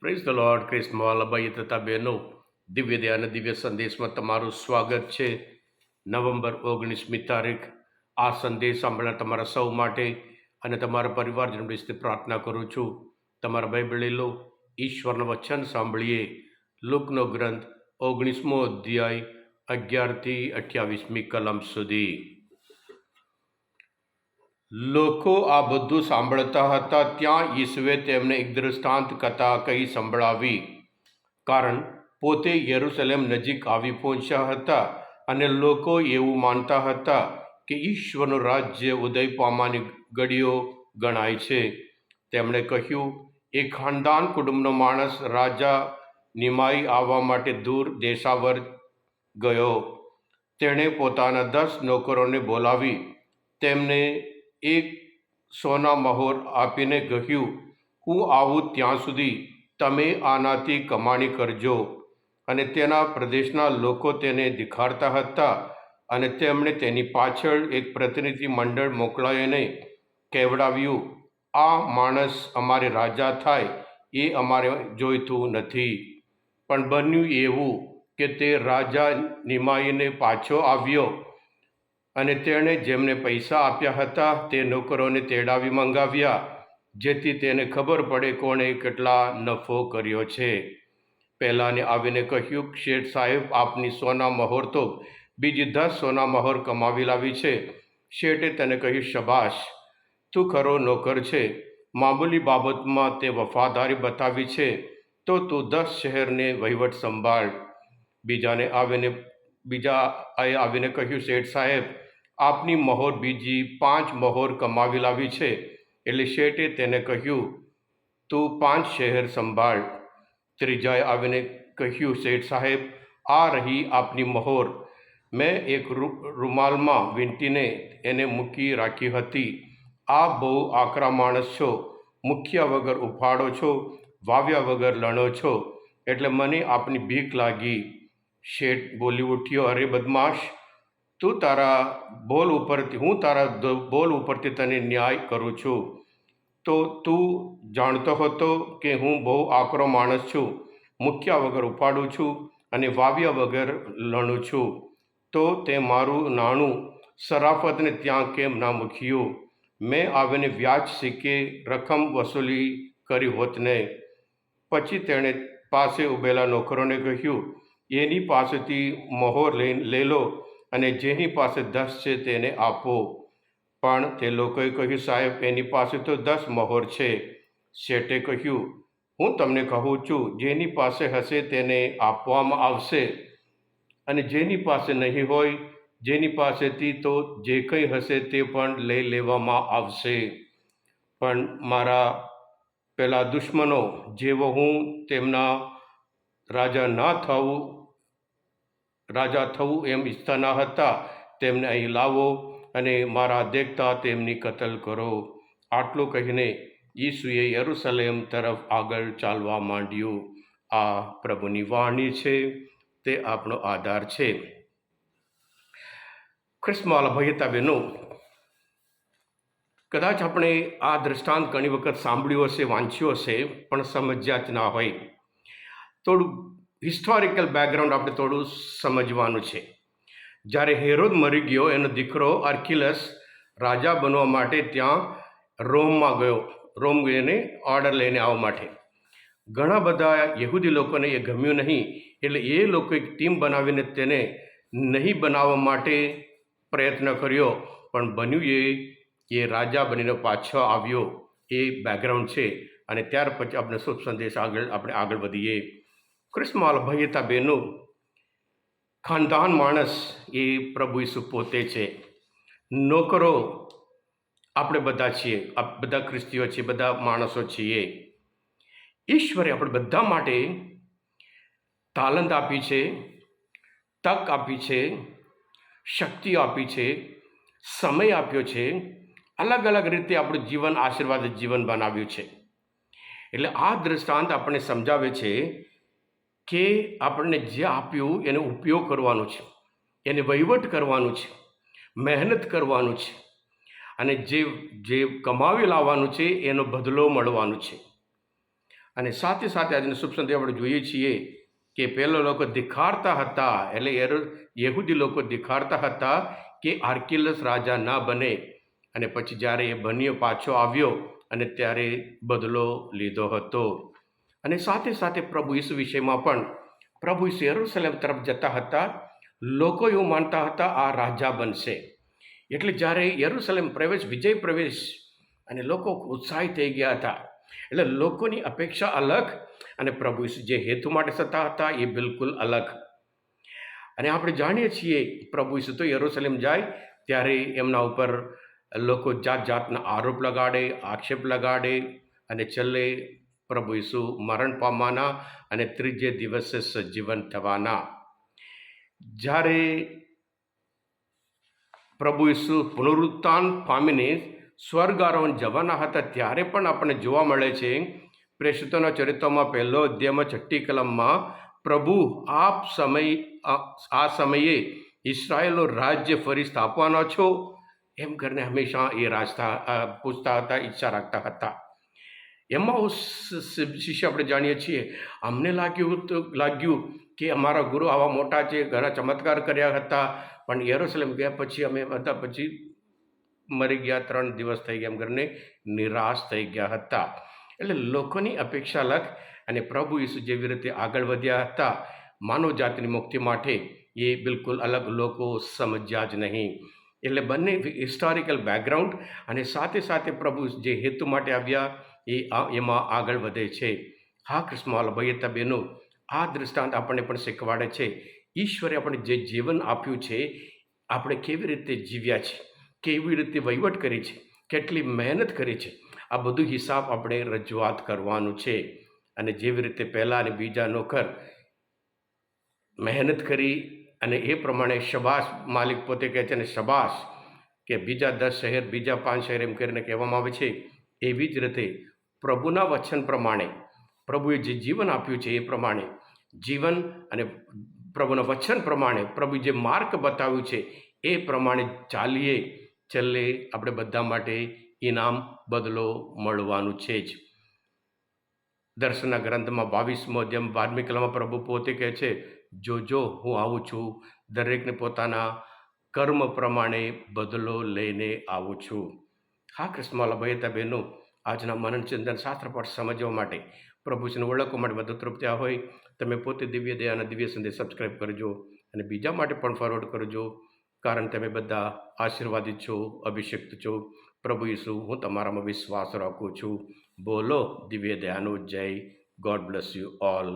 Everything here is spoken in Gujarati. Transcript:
પ્રેઝ ધ લોર્ડ ક્રિસ્મવાલા ભાઈ તથા બહેનો દિવ્ય દયા અને દિવ્ય સંદેશમાં તમારું સ્વાગત છે. નવેમ્બર ઓગણીસમી તારીખ. આ સંદેશ સાંભળનાર તમારા સૌ માટે અને તમારા પરિવારજનો વિશે પ્રાર્થના કરું છું. તમારા બાઇબલ લો, ઈશ્વરનું વચન સાંભળીએ. લુકનો ગ્રંથ ઓગણીસમો અધ્યાય, અગિયારથી અઠ્યાવીસમી કલમ સુધી. લોકો આ બધું સાંભળતા હતા, ત્યાં ઈસુએ તેમને એક દૃષ્ટાંત કથા કહી સંભળાવી. કારણ પોતે યરુસલેમ નજીક આવી પહોંચ્યા હતા અને લોકો એવું માનતા હતા કે ઈશ્વરનું રાજ્ય ઉદય પામવાની ઘડીઓ ગણાય છે. તેમણે કહ્યું, એ ખાનદાન કુટુંબનો માણસ રાજા નિમાઈ આવવા માટે દૂર દેશાવર ગયો. તેણે પોતાના દસ નોકરોને બોલાવી. તેમને એક સોના મહોર આપીને કહ્યું, હું આવું ત્યાં સુધી, તમે આનાથી કમાણી કરજો. અને તેના પ્રદેશના લોકો તેને દેખાડતા હતા અને તેમણે તેની પાછળ એક પ્રતિનિધિ મંડળ મોકલાવીને કહેવડાવ્યું આ માણસ અમારે રાજા થાય, એ અમારે જોઈતું નથી. પણ બન્યું એવું કે તે રાજા નિમાઈને પાછો આવ્યો અને તેણે જેમને પૈસા આપ્યા હતા તે નોકરોને તેડાવી મંગાવ્યા, જેથી તેને ખબર પડે કોણે કેટલા નફો કર્યો છે. પહેલાંને આવીને કહ્યું, શેઠ સાહેબ, આપની સોના મહોર તો બીજી દસ સોના મહોર કમાવી લાવી છે. શેઠે તેને કહ્યું, શબાશ, તું ખરો નોકર છે. મામૂલી બાબતમાં તે વફાદારી બતાવી છે. તો તું દસ શહેરને વહીવટ સંભાળ. બીજાને આવીને, બીજા આવીને કહ્યું, શેઠ સાહેબ આપની મહોર બીજી પાંચ મહોર કમાવી લાવી છે. એટલે શેઠે તેને કહ્યું, તું પાંચ શહેર સંભાળ. ત્રીજાએ આવીને કહ્યું, શેઠ સાહેબ, આ રહી આપની મહોર. મેં એક રૂમાલમાં વીંટીને એને મૂકી રાખી હતી. આ બહુ આકરા માણસ છો મુખ્યા વગર ઉફાડો છો, વાવ્યા વગર લણો છો, એટલે મને આપની ભીખ લાગી. શેઠ બોલી ઉઠ્યો, અરે બદમાશ તું તારા બોલ ઉપરથી, હું તારા બોલ ઉપરથી તને ન્યાય કરું છું. તો તું જાણતો હતો કે હું બહુ આકરો માણસ છું મુખ્યા વગર ઉપાડું છું અને વાવ્યા વગર લણું છું. તો તે મારું નાણું સરાફતને ત્યાં કેમ ના મૂક્યું? મેં આવીને વ્યાજ સિક્કે રકમ વસૂલી કરી હોત ને? પછી તેણે પાસે ઊભેલા નોકરોને કહ્યું, એની પાસેથી મહોર લઈ લેલો લો. અને જેની પાસે દસ છે તેને આપો. પણ તે લોકોએ કહ્યું, સાહેબ, એની પાસે તો દસ મહોર છે. શેઠે કહ્યું, હું તમને કહું છું, જેની પાસે હશે તેને આપવામાં આવશે. અને જેની પાસે નહીં હોય, જેની પાસેથી તો જે કંઈ હશે તે પણ લઈ લેવામાં આવશે. પણ મારા પેલા દુશ્મનો, જેવો હું તેમના રાજા ના થવું રાજા થવું એમ ઈચ્છતા ન હતા. તેમને અહીં લાવો અને મારા દેખતા તેમની કતલ કરો. આટલું કહીને ઈસુએ યરુસલેમ તરફ આગળ ચાલવા માંડ્યું. આ પ્રભુની વાણી છે, તે આપણો આધાર છે. ખ્રિસ્માલ ભયતા બહેનો, કદાચ આપણે આ દૃષ્ટાંત ઘણી વખત સાંભળ્યું હશે, વાંચ્યું હશે, પણ સમજ્યા જ ના હોય. થોડું હિસ્ટોરિકલ બેકગ્રાઉન્ડ આપણે થોડું સમજવાનું છે. જ્યારે હેરોદ મરી ગયો, એનો દીકરો અર્કિલસ રાજા બનવા માટે ત્યાં રોમમાં ગયો. રોમ ગઈને ઓર્ડર લઈને આવવા માટે. ઘણા બધા યહૂદી લોકોને એ ગમ્યું નહીં, એટલે એ લોકો એક ટીમ બનાવીને તેને નહીં બનાવવા માટે પ્રયત્ન કર્યો. પણ બન્યું એ એ રાજા બનીને પાછો આવ્યો. એ બેકગ્રાઉન્ડ છે. અને ત્યાર પછી આપણે શુભ સંદેશ આગળ, આપણે આગળ વધીએ. ક્રિસ્માલ ભયતા બહેનો ખાનદાન માણસ એ પ્રભુ ઈસુ પોતે છે. નોકરો આપણે બધા છીએ બધા ખ્રિસ્તીઓ છીએ, બધા માણસો છીએ. ઈશ્વરે આપણે બધા માટે તાલંત આપી છે, તક આપી છે, શક્તિ આપી છે, સમય આપ્યો છે, અલગ અલગ રીતે આપણું જીવન આશીર્વાદ જીવન બનાવ્યું છે. એટલે આ દૃષ્ટાંત આપણને સમજાવે છે કે આપણને જે આપ્યું એનો ઉપયોગ કરવાનો છે. એને વહીવટ કરવાનું છે. મહેનત કરવાનું છે. અને જે જે કમાવી લાવવાનું છે એનો બદલો મળવાનો છે. અને સાથે સાથે આજની શુભ આપણે જોઈએ છીએ કે પહેલો લોકો દેખાડતા હતા, એટલે યહૂદી લોકો દેખાડતા હતા કે આર્કિલસ રાજા ના બને. અને પછી જ્યારે એ બન્યો, પાછો આવ્યો અને ત્યારે બદલો લીધો હતો. અને સાથે સાથે પ્રભુ ઈસુ વિષયમાં પણ પ્રભુ ઈસુ યરુસલેમ તરફ જતા હતા, લોકો એવું માનતા હતા, આ રાજા બનશે. એટલે જ્યારે યરુસલેમ પ્રવેશ, વિજય પ્રવેશ, અને લોકો ઉત્સાહિત થઈ ગયા હતા, એટલે લોકોની અપેક્ષા અલગ અને પ્રભુ ઈસુ જે હેતુ માટે થતા હતા એ બિલકુલ અલગ. અને આપણે જાણીએ છીએ, પ્રભુ ઈસુ તો યરુસલેમ જાય ત્યારે એમના ઉપર લોકો જાત જાતના આરોપ લગાડે, આક્ષેપ લગાડે અને છેલ્લે પ્રભુ ઈસુ મરણ પામવાના અને ત્રીજે દિવસે સજીવન થવાના. જ્યારે પ્રભુ ઈસુ પુનરુત્થાન પામીને સ્વર્ગ આરોહણ જવાના હતા, ત્યારે પણ આપણને જોવા મળે છે પ્રેષિતોના ચરિત્રમાં પહેલો અધ્યાયમાં છઠ્ઠી કલમમાં, પ્રભુ, આપ સમય, આ સમયે ઇસરાયેલનો રાજ્ય ફરી સ્થાપવાનો છો? એમ કરીને હંમેશા એ રાજતા પૂછતા હતા, ઈચ્છા રાખતા હતા. એમાં શિષ્ય આપણે જાણીએ છીએ. અમને લાગ્યું તો, લાગ્યું કે અમારા ગુરુ આવા મોટા છે, ઘણા ચમત્કાર કર્યા હતા. પણ યરૂશલેમ ગયા પછી અમે બધા પછી મરી ગયા, ત્રણ દિવસ થઈ ગયા એમ કરીને નિરાશ થઈ ગયા હતા. એટલે લોકોની અપેક્ષા લખ અને પ્રભુ ઈસુ જેવી રીતે આગળ વધ્યા હતા. માનવ જાતિની મુક્તિ માટે એ બિલકુલ અલગ લોકો સમજ્યા જ નહીં. એટલે બંને હિસ્ટોરિકલ બેકગ્રાઉન્ડ અને સાથે સાથે પ્રભુ જે હેતુ માટે આવ્યા એ એમાં આગળ વધે છે. હા, કૃષ્ણ ભયતા બહેનો આ દૃષ્ટાંત આપણને પણ શીખવાડે છે. ઈશ્વરે આપણે જે જીવન આપ્યું છે, આપણે કેવી રીતે જીવ્યા છે, કેવી રીતે વહીવટ કરી છે, કેટલી મહેનત કરી છે, આ બધું હિસાબ આપણે રજૂઆત કરવાનું છે. અને જેવી રીતે પહેલાં અને બીજા નોકર મહેનત કરી અને એ પ્રમાણે શબાશ માલિક પોતે કહે છે અને શબાશ કે બીજા દસ શહેર, બીજા પાંચ શહેર એમ કરીને કહેવામાં આવે છે. એવી જ રીતે પ્રભુના વચન પ્રમાણે, પ્રભુએ જે જીવન આપ્યું છે એ પ્રમાણે, જીવન અને પ્રભુના વચન પ્રમાણે પ્રભુ જે માર્ગ બતાવ્યું છે એ પ્રમાણે ચાલીએ, છેલ્લે આપણે બધા માટે ઇનામ બદલો મળવાનું છે જ. દર્શનના ગ્રંથમાં બાવીસમો જેમ બારમી કલામાં પ્રભુ પોતે કહે છે, જો જો, હું આવું છું, દરેકને પોતાના કર્મ પ્રમાણે બદલો લઈને આવું છું. હા કૃષ્ણમાલા ભાઈ બહેનો આજના મનન ચિંતન શાસ્ત્ર પાઠ સમજવા માટે પ્રભુશ્રીને ઓળખવા માટે મદદરૂપ થયા હોય, તમે પોતે દિવ્ય દયાના દિવ્ય સંદેશ સબસ્ક્રાઈબ કરજો અને બીજા માટે પણ ફોરવર્ડ કરજો, કારણ તમે બધા આશીર્વાદિત છો, અભિષિક્ત છો. પ્રભુ ઈસુ, હું તમારામાં વિશ્વાસ રાખું છું. બોલો દિવ્ય દયાનો જય. God bless you all